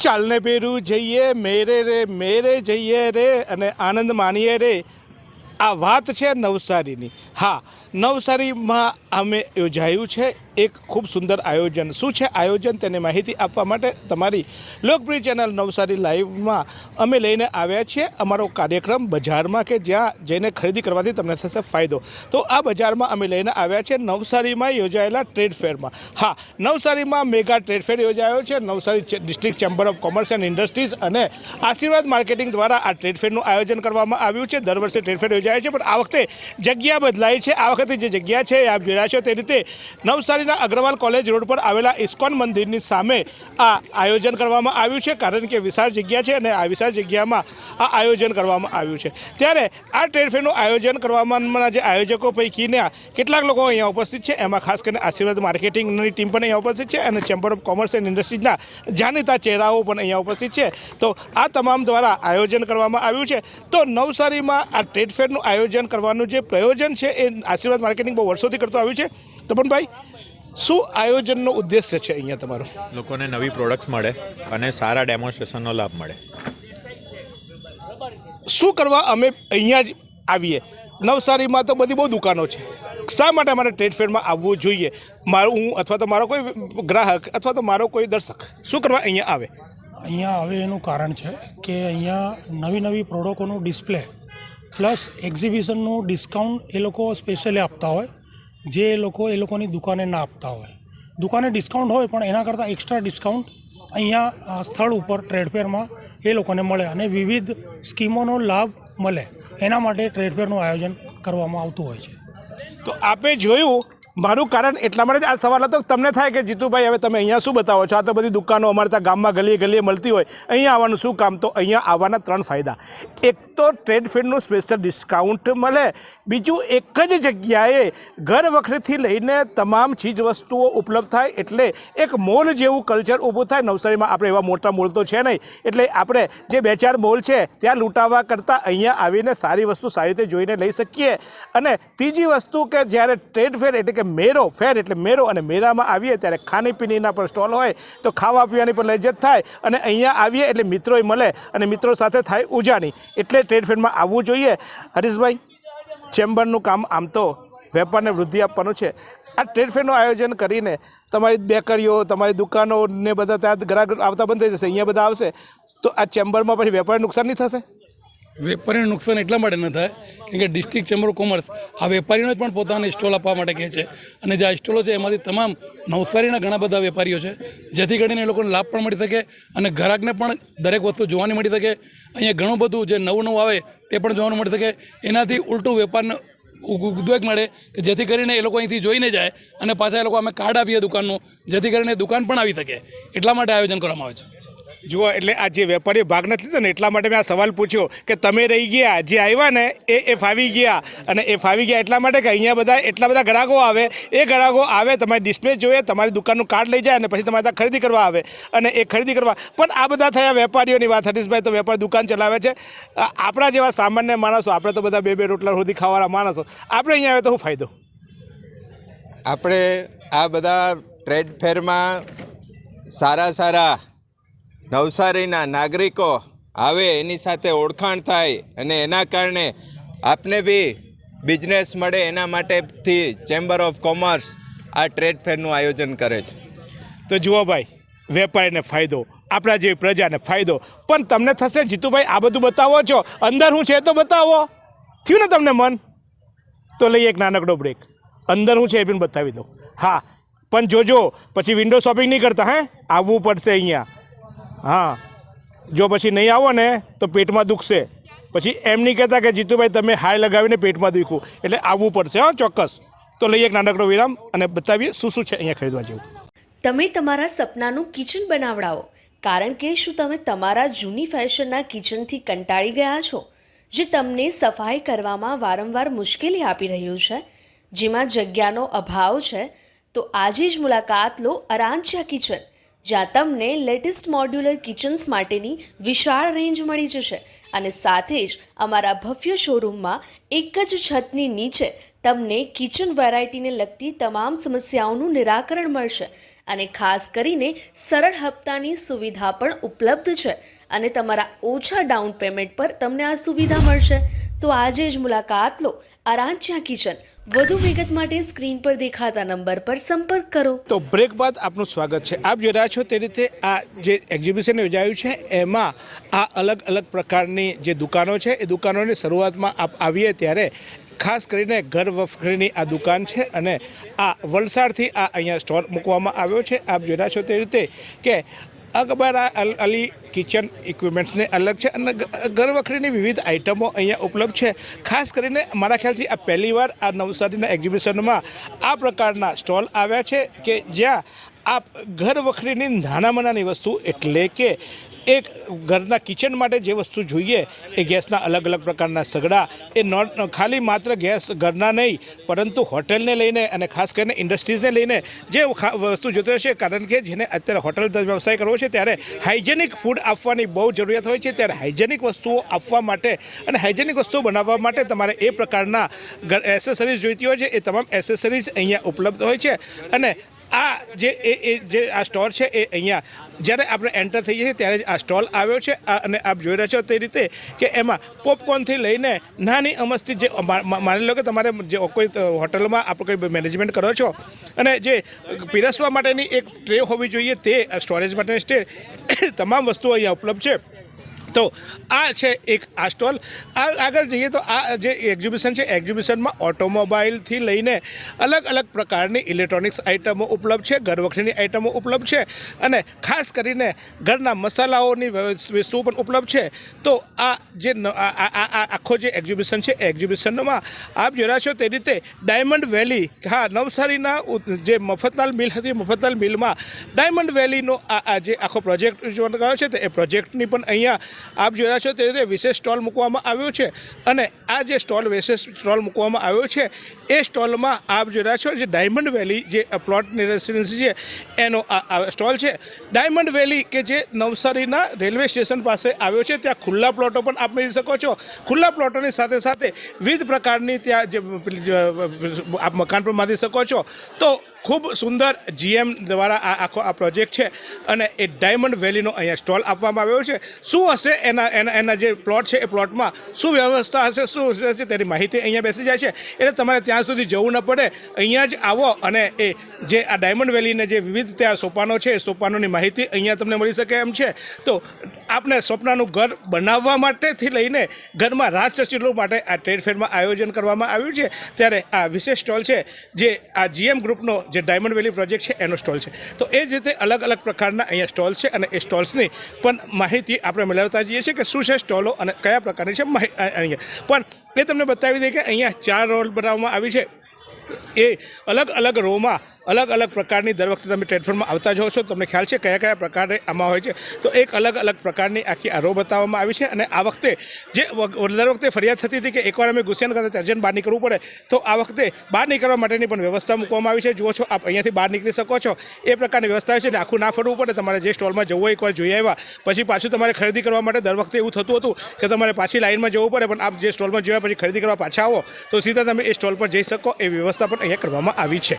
ચાલને પેરું જઈએ, મેરે રે, મેરે જઈએ રે અને આનંદ માણીએ રે. આ વાત છે નવસારીની. હા, નવસારીમાં અમે યોજાયું છે. એક ખૂબ સુંદર આયોજન. શું છે આયોજન? તેને માહિતી આપવા માટે તમારી લોકપ્રિય ચેનલ નવસારી લાઈવમાં અમે લઈને આવ્યા છીએ. અમારો કાર્યક્રમ બજારમાં કે જ્યાં જઈને ખરીદી કરવાથી તમને થશે ફાયદો. તો આ બજારમાં અમે લઈને આવ્યા છે નવસારીમાં યોજાયેલા ટ્રેડ ફેરમાં. હા, નવસારીમાં મેગા ટ્રેડ ફેર યોજાયો છે. Navsari district chamber of commerce and industries અને આશીર્વાદ માર્કેટિંગ દ્વારા આ ટ્રેડ ફેરનું આયોજન કરવામાં આવ્યું છે. દર વર્ષે ટ્રેડ ફેર યોજાય છે, પણ આ વખતે જગ્યા બદલાઈ છે. આ વખતે જે જગ્યા છે આપ જોઈ રહ્યા છે. તે રીતે નવસારીના અગ્રવાલ કોલેજ રોડ પર આવેલા ઇસ્કોન મંદિરની સામે આ આયોજન કરવામાં આવ્યું છે. કારણ કે વિશાળ જગ્યા છે અને આ વિશાળ જગ્યામાં આ આયોજન કરવામાં આવ્યું છે. ત્યારે આ ટ્રેડ ફેરનું આયોજન કરવામાં જે આયોજકો પૈકીના કેટલાક લોકો અહીંયા ઉપસ્થિત છે. એમાં ખાસ કરીને આશીર્વાદ માર્કેટિંગની ટીમ પણ અહીંયા ઉપસ્થિત છે અને ચેમ્બર ઓફ કોમર્સ એન્ડ ઇન્ડસ્ટ્રીઝના જાણીતા ચહેરાઓ પણ અહીંયા ઉપસ્થિત છે. તો આ તમામ દ્વારા આયોજન કરવામાં આવ્યું છે. તો નવસારીમાં આ ટ્રેડ ફેરનું આયોજન કરવાનું જે પ્રયોજન છે એ આશીર્વાદ માર્કેટિંગ બહુ વર્ષોથી કરતો આવ્યું છે. તપનભાઈ શું આયોજનનો ઉદ્દેશ્ય છે અહીંયા તમારો? લોકોને નવી પ્રોડક્ટ્સ મળે અને સારા ડેમોન્સ્ટ્રેશનનો લાભ મળે. શું કરવા અમે અહીંયા જ આવીએ? નવસારીમાં તો બધી બહુ દુકાનો છે. શા માટે અમારે ટ્રેડ ફેરમાં આવવું જોઈએ? મારું હું અથવા તો મારો કોઈ ગ્રાહક અથવા તો મારો કોઈ દર્શક શું કરવા અહીંયા આવે? અહીંયા હવે એનું કારણ છે કે અહીંયા નવી નવી પ્રોડક્ટોનું ડિસ્પ્લે પ્લસ એક્ઝિબિશનનું ડિસ્કાઉન્ટ એ લોકો સ્પેશિયલી આપતા હોય. જે લોકો એ લોકોની દુકાને ના આપતા હોય. દુકાને ડિસ્કાઉન્ટ હોય પણ એના કરતાં એક્સ્ટ્રા ડિસ્કાઉન્ટ અહીંયા સ્થળ ઉપર ટ્રેડ ફેરમાં એ લોકોને મળે અને વિવિધ સ્કીમોનો લાભ મળે. એના માટે ટ્રેડ ફેરનું આયોજન કરવામાં આવતું હોય છે. તો આપે જોયું મારું કારણ એટલા માટે જ આ સવાલ હતો તમને થાય કે જીતુભાઈ, હવે તમે અહીંયા શું બતાવો છો? આ તો બધી દુકાનો અમારે ત્યાં ગામમાં ગલીએ ગલીએ મળતી હોય. અહીંયા આવવાનું શું કામ? તો અહીંયા આવવાના ત્રણ ફાયદા. એક તો ટ્રેડ ફેરનું સ્પેશિયલ ડિસ્કાઉન્ટ મળે. બીજું એક જ જગ્યાએ ઘર વખરીથી લઈને તમામ ચીજ વસ્તુઓ ઉપલબ્ધ થાય. એટલે એક મોલ જેવું કલ્ચર ઊભું થાય. નવસારીમાં આપણે એવા મોટા મોલ તો છે નહીં. એટલે આપણે જે બે ચાર મોલ છે, ત્યાં લૂંટાવા કરતાં અહીંયા આવીને સારી વસ્તુ સારી રીતે જોઈને લઈ શકીએ. અને ત્રીજી વસ્તુ કે જ્યારે ટ્રેડ ફેર એટલે કે મેળો, ફેર એટલે મેળો અને મેળામાં આવીએ ત્યારે ખાણીપીણીના પણ સ્ટોલ હોય તો ખાવા પીવાની પણ લજ્જત થાય અને અહીંયા આવીએ એટલે મિત્રોય મળે અને મિત્રો સાથે થાય ઉજાણી. એટલે ટ્રેડ ફેરમાં આવવું જોઈએ. હરીશભાઈ, ચેમ્બરનું કામ આમ તો વેપારને વૃદ્ધિ આપવાનું છે. આ ટ્રેડ ફેરનું આયોજન કરીને તમારી બેકરીઓ, તમારી દુકાનો ને બધા ત્યાં ગ્રાહક આવતા બંધ થઈ જશે. અહીંયા બધા આવશે. તો આ ચેમ્બરમાં પછી વેપારને નુકસાન નહીં થશે? વેપારીને નુકસાન એટલા માટે ન થાય કેમ કે ડિસ્ટ્રિક્ટ ચેમ્બર ઓફ કોમર્સ આ વેપારીઓને પણ પોતાને સ્ટોલ આપવા માટે કહે છે. અને જે આ સ્ટોલો છે એમાંથી તમામ નવસારીના ઘણા બધા વેપારીઓ છે, જેથી કરીને એ લોકોને લાભ પણ મળી શકે અને ગ્રાહકને પણ દરેક વસ્તુ જોવાની મળી શકે. અહીંયા ઘણું બધું જે નવું નવું આવે તે પણ જોવાનું મળી શકે. એનાથી ઉલટું વેપારને ઉ- ઉદ્યોગ મળે કે જેથી કરીને એ લોકો અહીંથી જોઈને જાય અને પાછા એ લોકો અમે કાર્ડ આપીએ દુકાનનું, જેથી કરીને દુકાન પણ આવી શકે. એટલા માટે આયોજન કરવામાં આવે છે. જુઓ, એટલે આ જે વેપારીઓ ભાગ નથી લીધો ને, એટલા માટે મેં આ સવાલ પૂછ્યો કે તમે રહી ગયા, જે આવ્યા ને, એ એ ફાવી ગયા. અને એ ફાવી ગયા એટલા માટે કે અહીંયા બધા, એટલા બધા ગ્રાહકો આવે. એ ગ્રાહકો આવે, તમારી ડિસ્પ્લે જોઈએ તમારી દુકાનનું કાર્ડ લઈ જાય અને પછી તમારે ત્યાં ખરીદી કરવા આવે. અને એ ખરીદી કરવા, પણ આ બધા થયા વેપારીઓની વાત, હરીશભાઈ, તો વેપાર દુકાન ચલાવે છે. આપણા જેવા સામાન્ય માણસો, આપણે તો બધા બે બે રોટલા સુધી ખાવાના માણસો. આપણે અહીંયા આવે તો શું ફાયદો? આપણે આ બધા ટ્રેડ ફેરમાં સારા સારા નવસારીના નાગરિકો આવે એની સાથે ઓળખાણ થાય અને એના કારણે આપને બી બિઝનેસ મળે એના માટેથી ચેમ્બર ઓફ કોમર્સ આ ટ્રેડ ફેરનું આયોજન કરે છે. તો જુઓ ભાઈ, વેપારીને ફાયદો, આપણા જેવી પ્રજાને ફાયદો. પણ તમને થશે, જીતુભાઈ, આ બધું બતાવો છો. અંદર હું છે તો બતાવો. થયું ને તમને મન? તો લઈએ એક નાનકડો બ્રેક અંદર હું છે એ પણ બતાવી દો હા, પણ જોજો, પછી વિન્ડો શોપિંગ નહીં કરતા, હે? આવવું પડશે અહીંયા. હા. જો પછી નહીં આવો ને, તો પેટમાં દુખશે. પછી એમ નહીં કહેતા કે, જીતુભાઈ, તમે હાય લગાવીને પેટમાં દુખ્યું એટલે આવવું પડશે, હા, ચોક્કસ. તો લઈએ એક નાનકડો વિરામ અને બતાવીએ શું શું છે અહીંયા ખરીદવા જેવું. તમે તમારા સપનાનું કિચન બનાવડાવો. કારણ કે શું તમે તમારા જૂની ફેશનના કિચનથી કંટાળી ગયા છો? જે તમને સફાઈ કરવામાં વારંવાર મુશ્કેલી આપી રહ્યું છે? જેમાં જગ્યાનો અભાવ છે? તો આજે જ મુલાકાત લો અરાંચા કિચન. જ્યાં તમને લેટેસ્ટ મોડ્યુલર કિચન્સ માટેની વિશાળ રેન્જ મળી જશે અને સાથે જ અમારા ભવ્ય શોરૂમમાં એક જ છતની નીચે તમને કિચન વેરાયટીને લગતી તમામ સમસ્યાઓનું નિરાકરણ મળશે અને ખાસ કરીને સરળ હપ્તાની સુવિધા પણ ઉપલબ્ધ છે અને તમારા ઓછા ડાઉન પેમેન્ટ પર તમને આ સુવિધા મળશે. તો આજે જ મુલાકાત લો આરાંચ્યા કિચન. વધુ વિગત માટે સ્ક્રીન પર દેખાતા નંબર પર સંપર્ક કરો. તો બ્રેક બાદ આપનું સ્વાગત છે. આપ જોઈ રહ્યા છો તે રીતે આ જે એક્ઝિબિશન યોજાયું છે, એમાં આ અલગ અલગ પ્રકારની જે દુકાનો છે, એ દુકાનોની શરૂઆતમાં આપ આવીએ ત્યારે ખાસ કરીને ઘર વફરીની આ દુકાન છે અને આ વલસાડથી આ અહીંયા સ્ટોલ મૂકવામાં આવ્યો છે. આપ જોઈ રહ્યા છો તે રીતે કે અકબર અલ કિચન ઇક્વિપમેન્ટ્સને અલગ છે અને ઘરવખરીની વિવિધ આઇટમો અહીંયા ઉપલબ્ધ છે. ખાસ કરીને મારા ખ્યાલથી આ પહેલીવાર આ નવસારીના એક્ઝિબિશનમાં આ પ્રકારના સ્ટોલ આવ્યા છે કે જ્યાં આપ ઘર વખરીની નાના મનાની વસ્તુ એટલે કે એક ઘરના કિચન માટે જે વસ્તુ જોઈએ, એ ગેસના અલગ અલગ પ્રકારના સગડા, એ નોટ, ખાલી માત્ર ગેસ ઘરના નહીં, પરંતુ હોટેલને લઈને અને ખાસ કરીને ઇન્ડસ્ટ્રીઝને લઈને જે વસ્તુ જોતી હશે કારણ કે જેને અત્યારે હોટલ વ્યવસાય કરવો છે, ત્યારે હાઇજેનિક ફૂડ આપવાની બહુ જરૂરિયાત હોય છે, ત્યારે હાઇજેનિક વસ્તુઓ આપવા માટે અને હાઇજેનિક વસ્તુઓ બનાવવા માટે તમારે એ પ્રકારના એસેસરીઝ જોઈતી હોય છે, એ તમામ એસેસરીઝ અહીંયા ઉપલબ્ધ હોય છે અને આ જે એ જે આ સ્ટોલ છે એ અહીંયા, જ્યારે આપણે એન્ટર થઈ છીએ ત્યારે આ સ્ટોલ આવ્યો છે. અને આપ જોઈ રહ્યા છો તે રીતે કે એમાં પોપકોર્નથી લઈને નાની અમસ્તી જે માની લો કે તમારે જે કોઈ હોટલમાં આપણે કોઈ મેનેજમેન્ટ કરો છો અને જે પીરસવા માટેની એક ટ્રે હોવી જોઈએ તે સ્ટોરેજ માટેની સ્ટે તમામ વસ્તુઓ અહીંયા ઉપલબ્ધ છે. તો આ છે એક આ સ્ટોલ. આ આગળ જઈએ તો આ જે એક્ઝિબિશન છે એક્ઝિબિશનમાં ઓટોમોબાઈલથી લઈને અલગ અલગ પ્રકારની ઇલેક્ટ્રોનિક્સ આઇટમો ઉપલબ્ધ છે ઘરવખરીની આઇટમો ઉપલબ્ધ છે અને ખાસ કરીને ઘરના મસાલાઓની વસ્તુઓ પણ ઉપલબ્ધ છે. તો આ જે આખો જે એક્ઝિબિશન છે એક્ઝિબિશનમાં આપ જોઈ છો તે રીતે ડાયમંડ વેલી હા, નવસારીના જે મફતલાલ મિલ હતી, મફતલાલ મિલમાં ડાયમંડ વેલીનો આ જે આખો પ્રોજેક્ટ ગયો છે તે એ પ્રોજેક્ટની પણ અહીંયા આપ જોયા છો તે રીતે વિશેષ સ્ટોલ મૂકવામાં આવ્યો છે અને આ જે સ્ટોલ, વિશેષ સ્ટોલ મૂકવામાં આવ્યો છે, એ સ્ટોલમાં આપ જોયા છો જે ડાયમંડ વેલી જે પ્લોટની રેસિડેન્સી છે, એનો આ સ્ટોલ છે. ડાયમંડ વેલી કે જે નવસારીના રેલવે સ્ટેશન પાસે આવ્યો છે, ત્યાં ખુલ્લા પ્લોટો પણ આપ મેળવી શકો છો. ખુલ્લા પ્લોટોની સાથે સાથે વિવિધ પ્રકારની ત્યાં જે આપ મકાન પણ બાંધી શકો છો. તો ખૂબ સુંદર જીએમ દ્વારા આ આખો આ પ્રોજેક્ટ છે અને એ ડાયમંડ વેલીનો અહીંયા સ્ટોલ આપવામાં આવ્યો છે. શું હશે એના એના એના જે પ્લોટ છે એ પ્લોટમાં? શું વ્યવસ્થા હશે, શું હશે તેની માહિતી અહીંયા બેસી જાય છે. એટલે તમારે ત્યાં સુધી જવું ન પડે. અહીંયા જ આવો અને એ જે આ ડાયમંડ વેલીને જે વિવિધ ત્યાં સોપાનો છે, એ સોપાનોની માહિતી અહીંયા તમને મળી શકે એમ છે. તો આપણે સ્વપ્નાનું ઘર બનાવવા માટેથી લઈને ઘરમાં રાજચચીલો માટે આ ટ્રેડ ફેરમાં આયોજન કરવામાં આવ્યું છે. ત્યારે આ વિશેષ સ્ટોલ છે જે આ જીએમ ગ્રુપનો જે ડાયમંડ વેલી પ્રોજેક્ટ છે, એનો સ્ટોલ છે. તો એ જ રીતે અલગ અલગ પ્રકારના અહીંયા સ્ટોલ છે અને એ સ્ટોલ્સની પણ માહિતી આપણે મેળવતા જઈએ છીએ કે શું છે સ્ટોલો અને કયા પ્રકારની છે અહીંયા. પણ એ તમને બતાવી દઈએ કે અહીંયા ચાર રોલ બનાવવામાં આવી છે. એ અલગ અલગ રોમાં અલગ અલગ પ્રકારની દર વખતે તમે પ્લેટફોર્મમાં આવતા જાઓ છો. તમને ખ્યાલ છે કયા કયા પ્રકારે આમાં હોય છે. તો એક અલગ અલગ પ્રકારની આખી આરો બતાવવામાં આવી છે અને આ વખતે જે દર વખતે ફરિયાદ થતી હતી કે એકવાર અમે ઘૂસ્યા કરતા અર્જન્ટ બહાર નીકળવું પડે, તો આ વખતે બહાર નીકળવા માટેની પણ વ્યવસ્થા મૂકવામાં આવી છે. જુઓ છો, આપ અહીંયાથી બહાર નીકળી શકો છો. એ પ્રકારની વ્યવસ્થા છે આખું ના ફરવું પડે. તમારે જે સ્ટોલમાં જવું હોય એકવાર જોઈ આવ્યા. પછી પાછું તમારે ખરીદી કરવા માટે દર વખતે એવું થતું હતું કે તમારે પાછી લાઇનમાં જવું પડે, પણ આપ જે સ્ટોલમાં જોયા પછી ખરીદી કરવા પાછા આવો, તો સીધા તમે એ સ્ટોલ પર જઈ શકો. એ વ્યવસ્થા પણ અહીંયા કરવામાં આવી છે.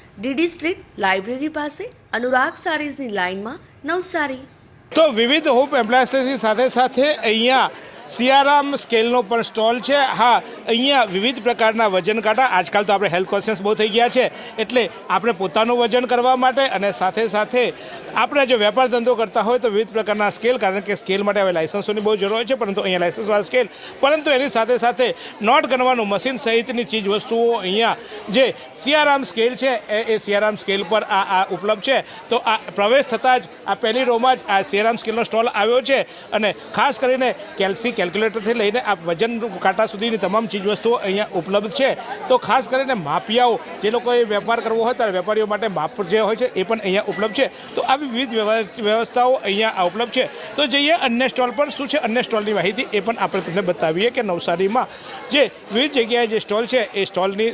DD street library પાસે અનુરાગ સારીઝની લાઇનમાં નવસારી. તો વિવિધ હોપ એમ્પ્લાયન્સીસની સાથે સાથે અહીંયા સિયારામ સ્કેલનો પણ સ્ટોલ છે. હા, અહીંયા વિવિધ પ્રકારના વજન કાંટા. આજકાલ તો આપણે હેલ્થ કોન્શિયસ બહુ થઈ ગયા છે. એટલે આપણે પોતાનું વજન કરવા માટે અને સાથે સાથે આપણે જો વેપાર ધંધો કરતા હોય તો વિવિધ પ્રકારના સ્કેલ, કારણ કે સ્કેલ માટે હવે લાઇસન્સોની બહુ જરૂર છે, પરંતુ અહીંયા લાઇસન્સવાળા સ્કેલ. પરંતુ એની સાથે સાથે નોટ ગણવાનું મશીન સહિતની ચીજ વસ્તુઓ અહીંયા જે સિયારામ સ્કેલ છે, એ એ સિયારામ સ્કેલ પર આ આ ઉપલબ્ધ છે. તો આ પ્રવેશ થતાં જ આ પહેલી રોમાં જ આ સિયારામ સ્કેલનો સ્ટોલ આવ્યો છે. અને ખાસ કરીને કેલ્સી અહીંયાથી કેલ્ક્યુલેટરથી લઈને આ વજન કાંટા સુધીની તમામ ચીજવસ્તુઓ અહીંયા ઉપલબ્ધ છે. તો ખાસ કરીને માપિયાઓ જે લોકોએ વેપાર કરવો હોય ત્યારે વેપારીઓ માટે માપ જે હોય છે એ પણ અહીંયા ઉપલબ્ધ છે. તો આવી વિવિધ વ્યવ- વ્યવસ્થાઓ અહીંયા ઉપલબ્ધ છે. તો જઈએ અન્ય સ્ટોલ પર. શું છે અન્ય સ્ટોલની માહિતી એ પણ આપણે તમને બતાવીએ કે નવસારીમાં જે વિવિધ જગ્યાએ જે સ્ટોલ છે એ સ્ટોલની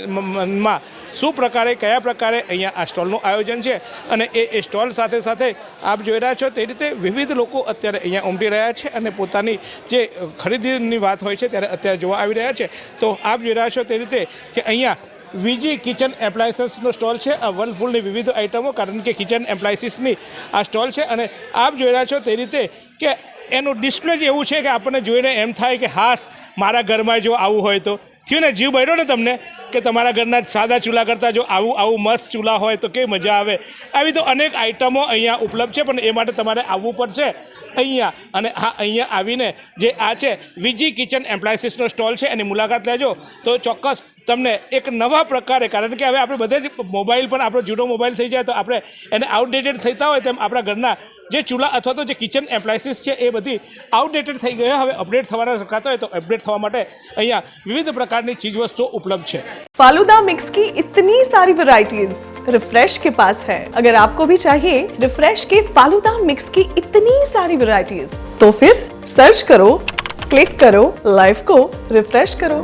માં, શું પ્રકારે, કયા પ્રકારે અહીંયા આ સ્ટોલનું આયોજન છે અને એ એ સ્ટોલ સાથે સાથે આપ જોઈ રહ્યા છો તે રીતે વિવિધ લોકો અત્યારે અહીંયા ઉમટી રહ્યા છે અને પોતાની જે ખરીદીની વાત હોય છે ત્યારે અત્યારે જોવા આવી રહ્યા છે. તો આપ જોઈ રહ્યા છો તે રીતે કે અહીંયા વીજી કિચન એપ્લાયન્સીસનો સ્ટોલ છે. આ વનફૂલની વિવિધ આઇટમો, કારણ કે કિચન એપ્લાયન્સીસની આ સ્ટોલ છે. અને આપ જોઈ રહ્યા છો તે રીતે કે એનું ડિસ્પ્લે જ એવું છે કે આપણને જોઈને એમ થાય કે હાસ, મારા ઘરમાં જો આવું હોય તો. થયું ને, જીવ બળ્યો ને તમને? કે તમારા ઘરના સાદા ચૂલા કરતાં જો આવું આવું મસ્ત ચૂલા હોય તો કેવી મજા આવે? આવી તો અનેક આઇટમો અહીંયા ઉપલબ્ધ છે, પણ એ માટે તમારે આવવું પડશે અહીંયા. અને હા, અહીંયા આવીને જે આ છે વીજી કિચન એમ્પ્લાયન્સીસનો સ્ટોલ છે, એની મુલાકાત લેજો. તો ચોક્કસ તમને એક નવા પ્રકારે, કારણ કે હવે આપણે બધે જ મોબાઈલ પણ આપણો જૂનો મોબાઈલ થઈ જાય, તો આપણે એને આઉટડેટેડ થતા હોય તેમ આપણા ઘરના જે ચૂલા અથવા તો જે કિચન એપ્લાયન્સીસ છે, એ બધી આઉટડેટેડ થઈ ગયા, હવે અપડેટ થવાના શકાતા હોય તો અપડેટ થવા માટે અહીંયા વિવિધ પ્રકારની ચીજવસ્તુઓ ઉપલબ્ધ છે. फालूदा मिक्स की इतनी सारी वैरायटीज रिफ्रेश के पास है अगर आपको भी चाहिए रिफ्रेश के फालूदा मिक्स की इतनी सारी वैरायटीज तो फिर सर्च करो क्लिक करो लाइफ को रिफ्रेश करो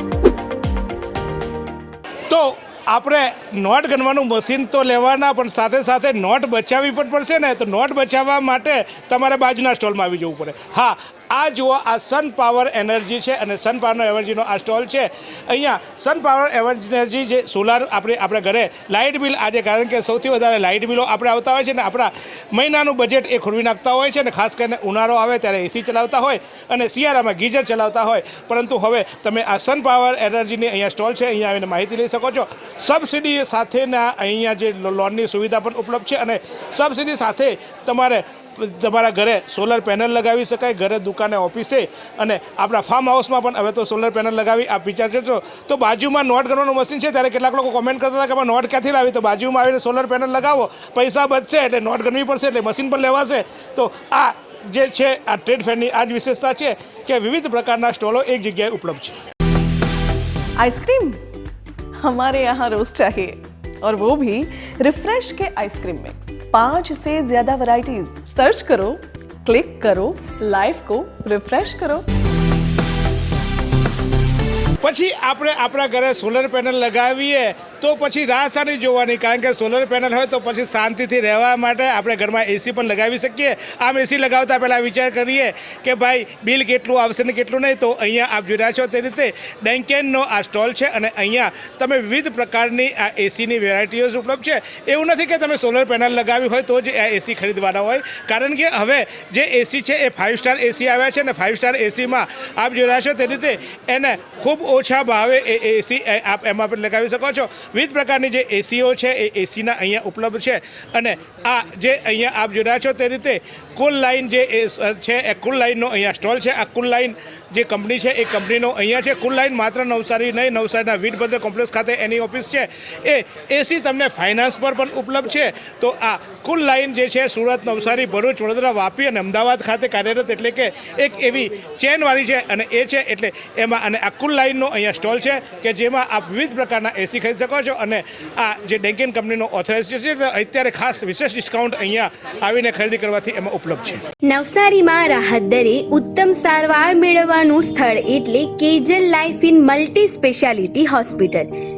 તો આપણે નોટ ગણવાનું મશીન તો લેવાના પણ સાથે સાથે નોટ બચાવવી પણ પડશે ને તો નોટ બચાવવા માટે તમારે બાજુના સ્ટોલમાં આવી જવું પડે હા આ જુઓ, આ સન પાવર એનર્જી છે અને સન પાવર એનર્જીનો આ સ્ટોલ છે. અહીંયા સન પાવર એનર્જી જે સોલાર આપણે આપણે ઘરે લાઇટ બિલ આજે કારણ કે સૌથી વધારે લાઇટ બિલો આપણે આવતા હોય છે ને આપણા મહિનાનું બજેટ એ ખોરવી નાખતા હોય છે ને ખાસ કરીને ઉનાળો આવે ત્યારે એસી ચલાવતા હોય અને શિયાળામાં ગીઝર ચલાવતા હોય. પરંતુ હવે તમે આ સન પાવર એનર્જીની અહીંયા સ્ટોલ છે, અહીંયા આવીને માહિતી લઈ શકો છો. સબસિડી સાથેના અહીંયા જે લોનની સુવિધા પણ ઉપલબ્ધ છે અને સબસિડી સાથે તમારે તમારા ઘરે સોલર પેનલ લગાવી શકાય ઘરે દુકાને ઓફિસે અને આપણા ફાર્મ હાઉસમાં પણ હવે તો સોલર પેનલ લગાવી આપ વિચારજો છો તો બાજુમાં નોટ ગણવાનું મશીન છે ત્યારે કેટલાક લોકો કોમેન્ટ કરતા હતા કે આમાં નોટ ક્યાંથી લાવી તો બાજુમાં આવીને સોલર પેનલ લગાવો પૈસા બચશે એટલે નોટ ગણવી પડશે એટલે મશીન પણ લેવાશે તો આ જે છે આ ટ્રેડ ફેરની આ જ વિશેષતા છે કે વિવિધ પ્રકારના સ્ટોલો એક જગ્યાએ ઉપલબ્ધ છે आइसक्रीम हमारे यहाँ रोज चाहिए और वो भी रिफ्रेश के आइसक्रीम मिक्स पांच से ज्यादा वैरायटीज सर्च करो क्लिक करो लाइफ को रिफ्रेश करो પછી આપણે આપણા ઘરે સોલર પેનલ લગાવીએ, તો પછી રાહ સાની જોવાની. કારણ કે સોલર પેનલ હોય તો પછી શાંતિથી રહેવા માટે આપણે ઘરમાં એસી પણ લગાવી શકીએ. આમ એસી લગાવતા પહેલાં વિચાર કરીએ કે ભાઈ, બિલ કેટલું આવશે ને કેટલું નહીં, તો અહીંયા આપ જોઈ રહ્યા છો તે રીતે ડેન્કેનનો આ સ્ટોલ છે અને અહીંયા તમે વિવિધ પ્રકારની આ એસીની વેરાયટીઓ ઉપલબ્ધ છે. એવું નથી કે તમે સોલર પેનલ લગાવી હોય તો જ આ એસી ખરીદવાના હોય. કારણ કે હવે જે એસી છે એ ફાઇવ સ્ટાર એસી આવ્યા છે અને ફાઇવ સ્ટાર એસીમાં આપ જોઈ રહ્યા છો તે રીતે એને ખૂબ ઓછા ભાવે એ એસી આપ એમાં પણ લગાવી શકો છો. વિવિધ પ્રકારની જે એસીઓ છે, એ એસીના અહીંયા ઉપલબ્ધ છે. અને આ જે અહીંયા આપ જોડા છો તે રીતે કુલ લાઇન જે છે, એ કુલ લાઇનનો અહીંયા સ્ટોલ છે. આ કુલ લાઇન જે કંપની છે, એ કંપનીનો અહીંયા છે. કુલ લાઇન માત્ર નવસારી નહીં, નવસારીના વીરભદ્ર કોમ્પ્લેક્સ ખાતે એની ઓફિસ છે. એ એસી તમને ફાઇનાન્સ પર પણ ઉપલબ્ધ છે. તો આ કુલ લાઇન જે છે, સુરત, નવસારી, ભરૂચ, વડોદરા, વાપી અને અમદાવાદ ખાતે કાર્યરત એટલે કે એક એવી ચેનવાળી છે અને એ છે એટલે એમાં અને આ કુલ લાઇનનો અહીંયા સ્ટોલ છે કે જેમાં આપ વિવિધ પ્રકારના એસી ખરીદી શકો છો અને આ જે ડેન્કિન કંપનીનો ઓથોરાઇઝ છે અત્યારે ખાસ વિશેષ ડિસ્કાઉન્ટ અહીંયા આવીને ખરીદી કરવાથી એમાં ઉપલબ્ધ છે. નવસારીમાં રાહત દરે ઉત્તમ સારવાર મેળવવાનું સ્થળ એટલે Kejal life in multi speciality hospital.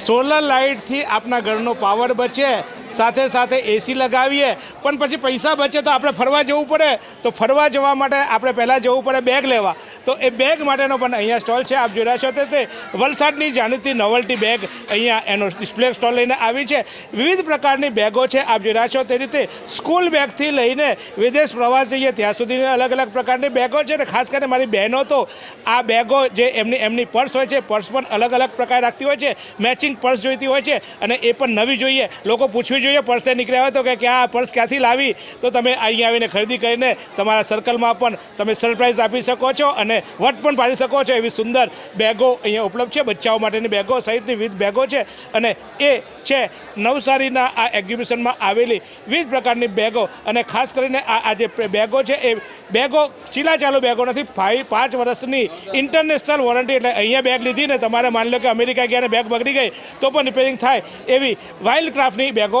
Solar લાઇટથી આપના ઘરનો પાવર બચે સાથે સાથે એસી લગાવીએ. પણ પછી પૈસા બચે તો આપણે ફરવા જવું પડે. તો ફરવા જવા માટે આપણે પહેલાં જવું પડે બેગ લેવા. તો એ બેગ માટેનો પણ અહીંયા સ્ટોલ છે. આપ જોઈ રહ્યા તે વલસાડની જાણીતી નોવલ્ટી બેગ અહીંયા એનો ડિસ્પ્લે સ્ટોલ લઈને આવી છે. વિવિધ પ્રકારની બેગો છે. આપ જોઈ તે રીતે સ્કૂલ બેગથી લઈને વિદેશ પ્રવાસ જઈએ ત્યાં સુધીની અલગ અલગ પ્રકારની બેગો છે. અને ખાસ કરીને મારી બહેનો તો આ બેગો જે એમની એમની પર્સ હોય છે, પર્સ પણ અલગ અલગ પ્રકાર રાખતી હોય છે. મેચિંગ પર્સ જોઈતી હોય છે. અને એ પણ નવી જોઈએ. લોકો પૂછવી જોઈએ. પર્સને નીકળ્યા હોય તો કે આ પર્સ ક્યાંથી લાવી? તો તમે અહીંયા આવીને ખરીદી કરીને તમારા સર્કલમાં પણ તમે સરપ્રાઇઝ આપી શકો છો અને વટ પણ પાડી શકો છો. એવી સુંદર બેગો અહીંયા ઉપલબ્ધ છે. બચ્ચાઓ માટેની બેગો, સહિતની વિવિધ બેગો છે. અને એ છે નવસારીના આ એક્ઝિબિશનમાં આવેલી વિવિધ પ્રકારની બેગો. અને ખાસ કરીને આ આ જે બેગો છે એ બેગો ચીલાચાલુ બેગો નથી. ફાઈ, પાંચ વર્ષની ઇન્ટરનેશનલ વોરંટી એટલે અહીંયા બેગ લીધી ને તમારે માની લો કે અમેરિકા ગયા બેગ બગડી ગઈ, તો પણ રિપેરિંગ થાય એવી વાઇલ્ડ ક્રાફ્ટની બેગો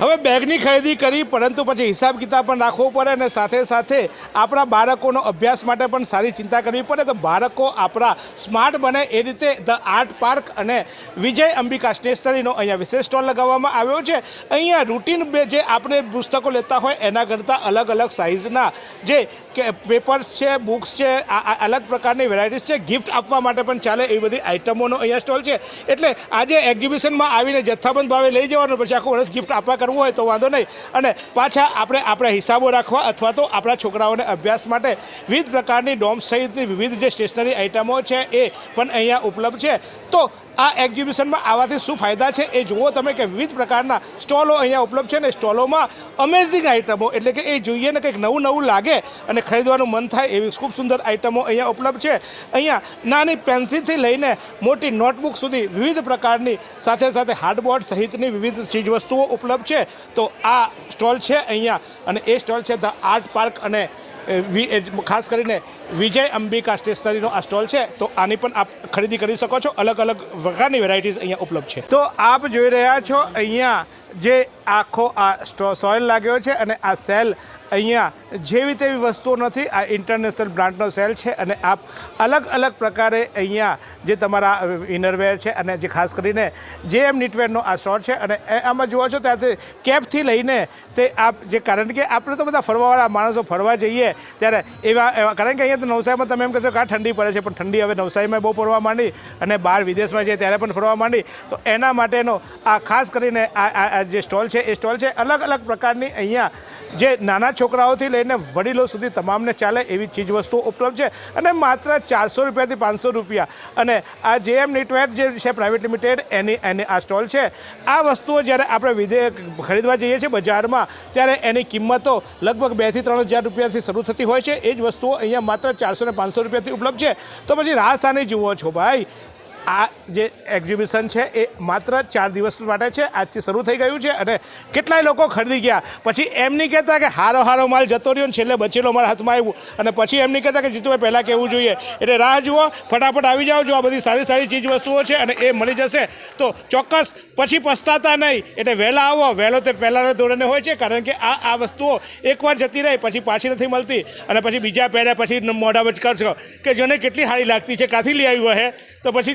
હવે બેગની ખરીદી કરી, પરંતુ પછી હિસાબ કિતાબ પણ રાખવો પડે અને સાથે સાથે આપણા બાળકોનો અભ્યાસ માટે પણ સારી ચિંતા કરવી પડે. તો બાળકો આપણા સ્માર્ટ બને એ રીતે ધ આર્ટ પાર્ક અને વિજય અંબિકા સ્ટેશનરીનો અહીંયા વિશેષ સ્ટોલ લગાવવામાં આવ્યો છે. અહીંયા રૂટીન જે આપણે પુસ્તકો લેતા હોય, એના કરતાં અલગ અલગ સાઇઝના જે કે પેપર્સ છે, બુક્સ છે અલગ પ્રકારની વેરાયટીઝ છે. ગિફ્ટ આપવા માટે પણ ચાલે એવી બધી આઇટમોનો અહીંયા સ્ટોલ છે. એટલે આજે એક્ઝિબિશનમાં આવીને જથ્થાબંધ ભાવે લઈ જવાનું, પછી આખું વર્ષ ગિફ્ટ આપવા કરવું હોય તો વાંધો નહીં. અને પાછા આપણે આપણા હિસાબો રાખવા અથવા તો આપણા છોકરાઓને અભ્યાસ માટે વિવિધ પ્રકારની ડોમ્સ સહિતની વિવિધ જે સ્ટેશનરી આઇટમો છે એ પણ અહીંયા ઉપલબ્ધ છે. તો આ એક્ઝિબિશનમાં આવવાથી શું ફાયદા છે એ જુઓ તમે કે વિવિધ પ્રકારના સ્ટોલો અહીંયા ઉપલબ્ધ છે ને સ્ટોલોમાં અમેઝિંગ આઇટમો. એટલે કે એ જોઈએ ને કંઈક નવું નવું લાગે અને ખરીદવાનું મન થાય એવી ખૂબ સુંદર આઇટમો અહીંયા ઉપલબ્ધ છે. અહીંયા નાની પેન્સિલથી લઈને મોટી નોટબુક સુધી વિવિધ પ્રકારની સાથે સાથે હાર્ડબોર્ડ સહિતની વિવિધ ચીજવસ્તુઓ ઉપલબ્ધ છે. તો આ સ્ટોલ છે અહીંયા અને એ સ્ટોલ છે ધ આર્ટ પાર્ક અને ખાસ કરીને વિજય અંબિકા સ્ટેશનરીનો આ સ્ટોલ છે. તો આની પણ આપ ખરીદી કરી શકો છો. અલગ અલગ પ્રકારની વેરાયટીઝ અહીંયા ઉપલબ્ધ છે. તો આપ જોઈ રહ્યા છો અહીંયા જે આખો આ સોઇલ લાગ્યો છે અને આ સેલ અહીંયા જેવી તેવી વસ્તુઓ નથી, આ ઇન્ટરનેશનલ બ્રાન્ડનો સેલ છે અને આપ અલગ અલગ પ્રકારે અહીંયા જે તમારા ઇનરવેર છે અને જે ખાસ કરીને જે એમ નીટવેરનો આ સ્ટોર છે અને આમાં જુઓ છો ત્યાંથી કેપથી લઈને તે આપ જે કારણ કે આપણે તો બધા ફરવાવાળા માણસો ફરવા જઈએ ત્યારે એવા એવા કારણ કે અહીંયા તો નવસારીમાં તમે એમ કહેશો કે આ ઠંડી પડે છે, પણ ઠંડી હવે નવસારીમાં બહુ પડવા માંડી અને બહાર વિદેશમાં જઈએ ત્યારે પણ ફરવા માંડી. તો એના માટેનો આ ખાસ કરીને આ જે સ્ટોલ છે, એ સ્ટોલ છે અલગ અલગ પ્રકારની અહીંયા જે નાના છોકરાઓથી લઈને વડીલો સુધી તમામને ચાલે એવી ચીજ વસ્તુઓ ઉપલબ્ધ છે. અને માત્ર ચારસો રૂપિયાથી પાંચસો રૂપિયા. અને આ જે એમ નીટવેર જે છે પ્રાઇવેટ લિમિટેડ, એની એની આ સ્ટોલ છે. આ વસ્તુઓ જ્યારે આપણે વિદે ખરીદવા જઈએ છીએ બજારમાં, ત્યારે એની કિંમતો લગભગ બેથી ત્રણ હજાર રૂપિયાથી શરૂ થતી હોય છે. એ જ વસ્તુઓ અહીંયા માત્ર ચારસો ને પાંચસો રૂપિયાથી ઉપલબ્ધ છે. તો પછી રાહ સાની જુઓ છો ભાઈ આ જે એક્ઝિબિશન છે એ માત્ર ચાર દિવસ માટે છે. આજથી શરૂ થઈ ગયું છે અને કેટલાય લોકો ખરીદી ગયા. પછી એમ નહીં કહેતા કે હારો હારો માલ જતો રહ્યો ને છેલ્લે બચેલો મારા હાથમાં આવ્યું. અને પછી એમ નહીં કહેતા કે જીતુભાઈ, પહેલાં કહેવું જોઈએ. એટલે રાહ જુઓ, ફટાફટ આવી જાઓ, જો આ બધી સારી સારી ચીજ વસ્તુઓ છે અને એ મળી જશે, તો ચોક્કસ પછી પસ્તાતા નહીં. એટલે વહેલા આવો, વહેલો તે પહેલાંના ધોરણે હોય છે, કારણ કે આ આ વસ્તુઓ એકવાર જતી રહી, પછી પાછી નથી મળતી. અને પછી બીજા પહેર્યા, પછી મોઢા કરશો કે જોને કેટલી સારી લાગતી છે, કાંથી લઈ આવ્યું હે? તો પછી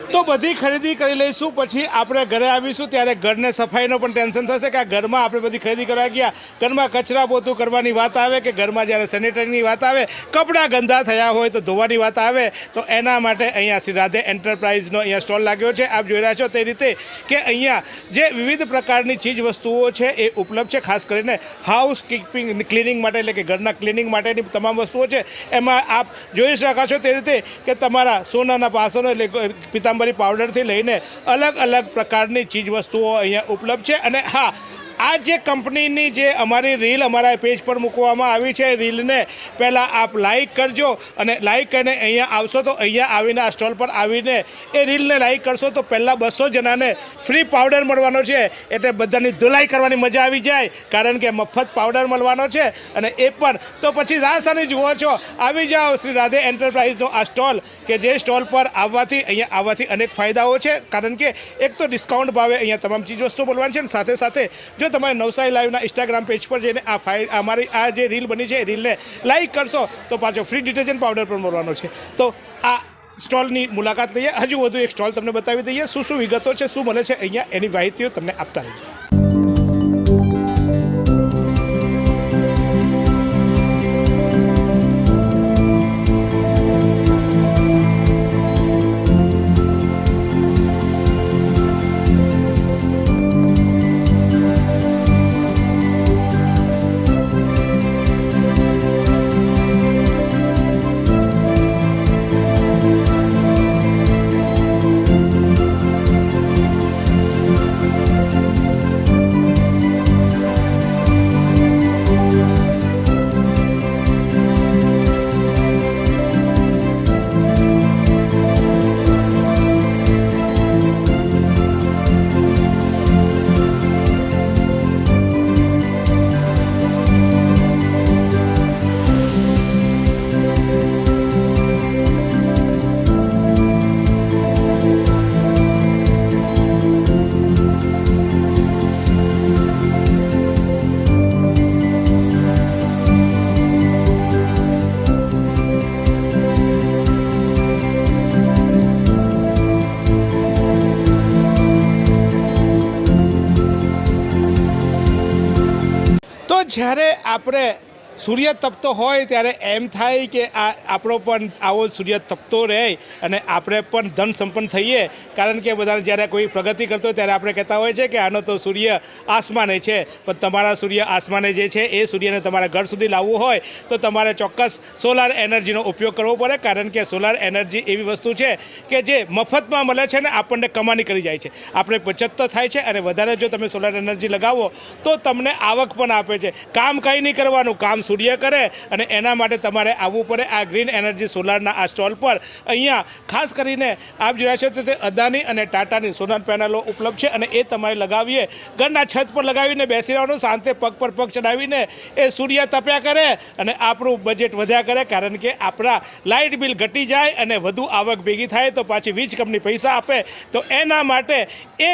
તો બધી ખરીદી કરી લઈશું, પછી આપણે ઘરે આવીશું, ત્યારે ઘરને સફાઈનો પણ ટેન્શન થશે કે આ ઘરમાં આપણે બધી ખરીદી કરવા ગયા. ઘરમાં કચરા પોતું કરવાની વાત આવે કે ઘરમાં જ્યારે સેનેટરીની વાત આવે, કપડાં ગંદા થયા હોય તો ધોવાની વાત આવે. તો એના માટે અહીંયા શ્રી રાધે એન્ટરપ્રાઇઝનો અહીંયા સ્ટોલ લાગ્યો છે. આપ જોઈ રહ્યા છો તે રીતે કે અહીંયા જે વિવિધ પ્રકારની ચીજ વસ્તુઓ છે એ ઉપલબ્ધ છે, ખાસ કરીને હાઉસ કીપિંગ ક્લિનિંગ માટે, એટલે કે ઘરના ક્લિનિંગ માટેની તમામ વસ્તુઓ છે. એમાં આપ જોઈ શકો છો તે રીતે કે તમારા સોનાના પાસનો, એટલે પિતાંબરી પાવડરથી લઈને અલગ અલગ પ્રકારની ચીજવસ્તુઓ અહીંયા ઉપલબ્ધ છે. અને હા આ જે કંપનીની જે અમારી રીલ અમારા પેજ પર મૂકવામાં આવી છે રીલને પહેલાં આપ લાઈક કરજો અને લાઈક કરીને અહીંયા આવશો તો અહીંયા આવીને આ સ્ટોલ પર આવીને એ રીલને લાઈક કરશો તો પહેલાં બસો જણાને ફ્રી પાવડર મળવાનો છે. એટલે બધાની ધુલાઈ કરવાની મજા આવી જાય, કારણ કે મફત પાવડર મળવાનો છે અને એ પણ. તો પછી રાજસ્થાની જુઓ છો, આવી જાઓ શ્રી રાધે એન્ટરપ્રાઇઝનો આ સ્ટોલ કે જે સ્ટોલ પર આવવાથી, અહીંયા આવવાથી અનેક ફાયદાઓ છે. કારણ કે એક તો ડિસ્કાઉન્ટ ભાવે અહીંયા તમામ ચીજ વસ્તુ મળવાની છે અને સાથે સાથે જો તમારે નવસારી લાઈવના ઇન્સ્ટાગ્રામ પેજ પર જઈને આ ફાઇલ અમારી આ જે રીલ બની છે એ રીલને લાઇક કરશો તો પાછો ફ્રી ડિટર્જન્ટ પાવડર પણ મળવાનો છે. તો આ સ્ટોલની મુલાકાત લઈએ. હજુ વધુ એક સ્ટોલ તમને બતાવી દઈએ. શું શું વિગતો છે, શું મળે છે, અહીંયા એની માહિતીઓ તમને આપતા રહીએ. જ્યારે આપણે સૂર્ય તપતો હોય ત્યારે એમ થાય કે આ આપણો પણ આવો સૂર્ય તપતો રહે અને આપણે પણ ધન સંપન્ન થઈએ. કારણ કે બધાને જ્યારે કોઈ પ્રગતિ કરતો હોય ત્યારે આપણે કહેતા હોય છે કે આનો તો સૂર્ય આસમાને છે. પણ તમારા સૂર્ય આસમાને જે છે એ સૂર્યને તમારા ઘર સુધી લાવવું હોય તો તમારે ચોક્કસ સોલાર એનર્જીનો ઉપયોગ કરવો પડે. કારણ કે સોલાર એનર્જી એવી વસ્તુ છે કે જે મફતમાં મળે છે ને આપણને કમાણી કરી જાય છે. આપણે બચત તો થાય છે અને વધારે જો તમે સોલાર એનર્જી લગાવો તો તમને આવક પણ આપે છે. કામ કંઈ નહીં કરવાનું, કામ સૂર્ય કરે અને એના માટે તમારે આવવું પડે આ ગ્રીન એનર્જી સોલારના આ સ્ટોલ પર. અહીંયા ખાસ કરીને આપ જોયા છે તો અદાની અને ટાટાની સોલાર પેનલો ઉપલબ્ધ છે અને એ તમારે લગાવીએ. ઘરના છત પર લગાવીને બેસી રહેવાનું શાંતિ પગ પર પગ ચડાવીને એ સૂર્ય તપ્યા કરે અને આપણું બજેટ વધ્યા કરે કારણ કે આપણા લાઇટ બિલ ઘટી જાય અને વધુ આવક ભેગી થાય તો પાછી વીજ કંપની પૈસા આપે. તો એના માટે એ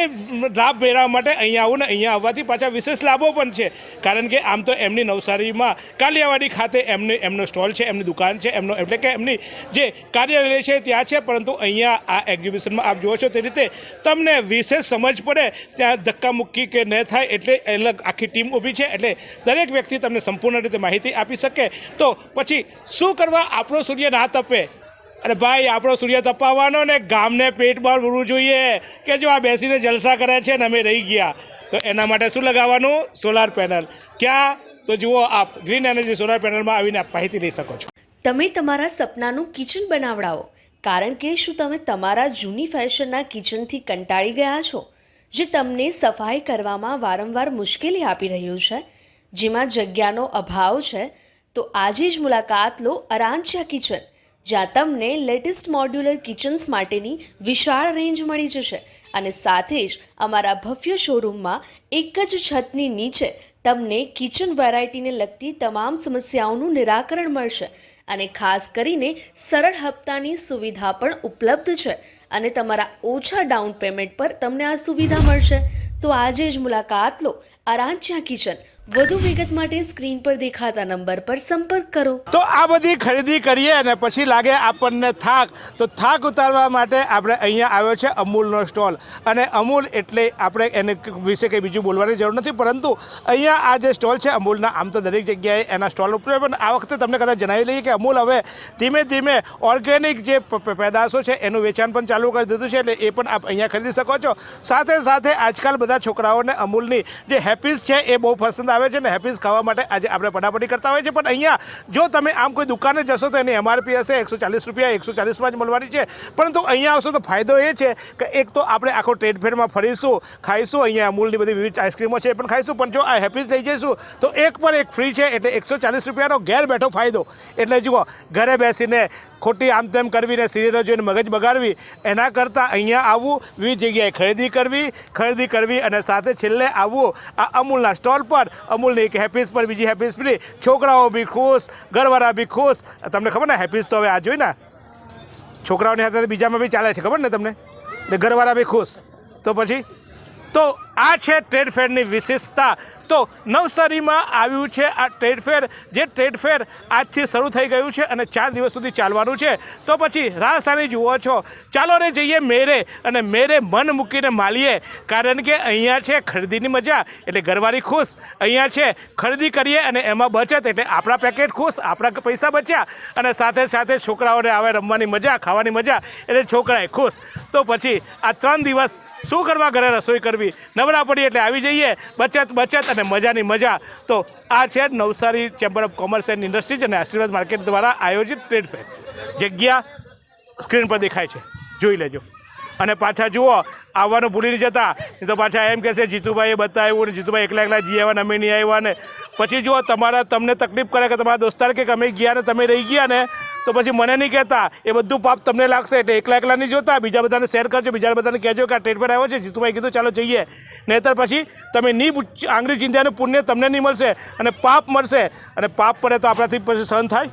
લાભ મેળવવા માટે અહીંયા આવું ને અહીંયા આવવાથી પાછા વિશેષ લાભો પણ છે. કારણ કે આમ તો એમની નવસારીમાં કાલિયાવાડી ખાતે એમની, એમનો સ્ટોલ છે, એમની દુકાન છે, એમનો, એટલે કે એમની જે કાર્યાલય છે ત્યાં છે, પરંતુ અહીંયા આ એક્ઝિબિશનમાં આપ જુઓ છો તે રીતે તમને વિશેષ સમજ પડે, ત્યાં ધક્કામુક્કી કે ન થાય, એટલે અલગ આખી ટીમ ઊભી છે, એટલે દરેક વ્યક્તિ તમને સંપૂર્ણ રીતે માહિતી આપી શકે. તો પછી શું કરવા આપણો સૂર્ય ના તપે? અરે ભાઈ, આપણો સૂર્ય તપાવવાનો ને ગામને પેટ બહાર ભરવું જોઈએ, કે જો આ બેસીને જલસા કરે છે ને અમે રહી ગયા. તો એના માટે શું લગાવવાનું? Solar panel. ક્યાં? તો જુઓ આપ ગ્રીન એનર્જી સોલાર પેનલમાં આવીને આપ માહિતી લઈ શકો છો. તમે તમારા સપનાનું કિચન બનાવડાવો. કારણ કે શું તમે તમારા જૂની ફેશનના કિચનથી કંટાળી ગયા છો? જે તમને સફાઈ કરવામાં વારંવાર મુશ્કેલી આપી રહ્યું છે? જેમાં જગ્યાનો અભાવ છે? તો આજે જ મુલાકાત લો અરાંચિયા કિચન જ્યાં તમને લેટેસ્ટ મોડ્યુલર કિચન્સ માટેની વિશાળ રેન્જ મળી જશે. અને સાથે જ અમારા ભવ્ય શોરૂમમાં એક જ છતની નીચે તમને કિચન વેરાયટીને લગતી તમામ સમસ્યાઓનું નિરાકરણ મળશે અને ખાસ કરીને સરળ હપ્તાની સુવિધા પણ ઉપલબ્ધ છે અને તમારા ઓછા ડાઉન પેમેન્ટ પર તમને આ સુવિધા મળશે. તો આજે જ મુલાકાત લો આરાંચ્યા કિચન વધુ વિગત માટે સ્ક્રીન પર દેખાતા નંબર પર સંપર્ક કરો. તો આ બધી ખરીદી કરીએ અને પછી લાગે આપણને થાક. તો થાક ઉતારવા માટે આપણે અહીંયા આવ્યો છે અમૂલનો સ્ટોલ. અને અમૂલ એટલે આપણે એને વિશે કંઈ બીજું બોલવાની જરૂર નથી, પરંતુ અહીંયા આ જે સ્ટોલ છે અમૂલના, આમ તો દરેક જગ્યાએ એના સ્ટોલ ઉપર પણ આ વખતે તમને કદાચ જણાવી લઈએ કે અમૂલ હવે ધીમે ધીમે ઓર્ગેનિક જે પેદાશો છે એનું વેચાણ પણ ચાલુ કરી દીધું છે, એટલે એ પણ આપ અહીંયા ખરીદી શકો છો. સાથે સાથે આજકાલ બધા છોકરાઓને અમૂલની જે હેપી હેપીસ છે એ બહુ પસંદ આવે છે ને હેપીસ ખાવા માટે આજે આપણે પડાપડી કરતા હોય છે પણ અહીંયા જો તમે આમ કોઈ દુકાને જશો તો એની એમઆરપી હશે, એકસો ચાલીસ રૂપિયા, એકસો ચાલીસમાં જ મળવાની છે. પરંતુ અહીંયા આવશો તો ફાયદો એ છે કે એક તો આપણે આખો ટ્રેડ ફેરમાં ફરીશું, ખાઈશું. અહીંયા અમૂલની બધી વિવિધ આઈસ્ક્રીમો છે એ પણ ખાઈશું. પણ જો આ હેપીસ લઈ જઈશું, તો એક પર એક ફ્રી છે એટલે એકસો ચાલીસ રૂપિયાનો ઘેર બેઠો ફાયદો. એટલે જુઓ, ઘરે બેસીને ખોટી આમ તેમ કરવીને સિરિયલો જોઈને મગજ બગાડવી, એના કરતાં અહીંયા આવવું વિવિધ જગ્યાએ ખરીદી કરવી ખરીદી કરવી અને સાથે છેલ્લે આવવું આ અમૂલના સ્ટોલ પર, અમૂલની એક હેપીસ પર, બીજી હેપીસ ફ્રી છોકરાઓ બી ખુશ, ઘરવાળા બી ખુશ. તમને ખબર ને, હેપીસ તો હવે આ જોઈ ને, છોકરાઓની સાથે બીજામાં બી ચાલે છે, ખબર ને તમને? ને ઘરવાળા બી ખુશ. તો પછી? તો આ છે ટ્રેડ ફેરની વિશેષતા. તો નવસારીમાં આવ્યું છે આ ટ્રેડ ફેર જે ટ્રેડ ફેર આજથી શરૂ થઈ ગયું છે અને ચાર દિવસ સુધી ચાલવાનું છે. તો પછી રાહસાની જુઓ છો. ચાલો ને જઈએ મેરે અને મેરે મન મૂકીને માલીએ કારણ કે અહીંયા છે ખરીદીની મજા, એટલે ઘરવાળી ખુશ. અહીંયા છે ખરીદી કરીએ અને એમાં બચત, એટલે આપણા પેકેટ ખુશ, આપણા પૈસા બચ્યા. અને સાથે સાથે છોકરાઓને આવે રમવાની મજા, ખાવાની મજા, એટલે છોકરાએ ખુશ. તો પછી આ ત્રણ દિવસ શું કરવા ઘરે રસોઈ કરવી? નવરા પડીએ એટલે આવી જઈએ. બચત બચત અને મજાની મજા. તો આ છે Navsari chamber of commerce and industries અને આશીર્વાદ માર્કેટ દ્વારા આયોજિત ટ્રેડ ફેર જગ્યા સ્ક્રીન પર દેખાય છે. જોઈ લેજો. અને પાછા જુઓ, આવવાનું ભૂલી નહીં જતા. નહીં તો પાછા એમ કહેશે, જીતુભાઈએ બતાવ્યું ને જીતુભાઈ એકલા એકલા જી આવ્યા અમે નહીં આવ્યા ને. પછી જુઓ, તમારા, તમને તકલીફ કરે કે તમારા દોસ્તાર કે અમે ગયા ને તમે રહી ગયા ને તો પછી મને નહીં કહેતા. એ બધું પાપ તમને લાગશે એટલે એકલા એકલા નહીં જોતા. બીજા બધાને શેર કરજો. બીજા બધાને કહેજો કે આ ટ્રીટમેન્ટ આવ્યો છે. જીતુભાઈ કીધું, ચાલો જઈએ. નહીતર પછી તમે નહીં આંગળી ચિંધ્યાનું પુણ્ય તમને નહીં મળશે અને પાપ મળશે. અને પાપ પડે તો આપણાથી પછી સહન થાય.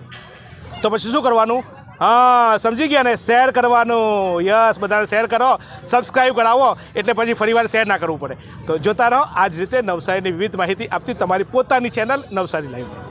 તો પછી શું કરવાનું? હા, સમજી ગયા ને? શેર કરવાનું. યસ, બધાને શેર કરો. સબસ્ક્રાઈબ કરાવો. એટલે પછી ફરીવાર શેર ના કરવું પડે. તો જોતા રહો. આ જ રીતે નવસારીની વિવિધ માહિતી આપતી તમારી પોતાની ચેનલ નવસારી લાઈવ.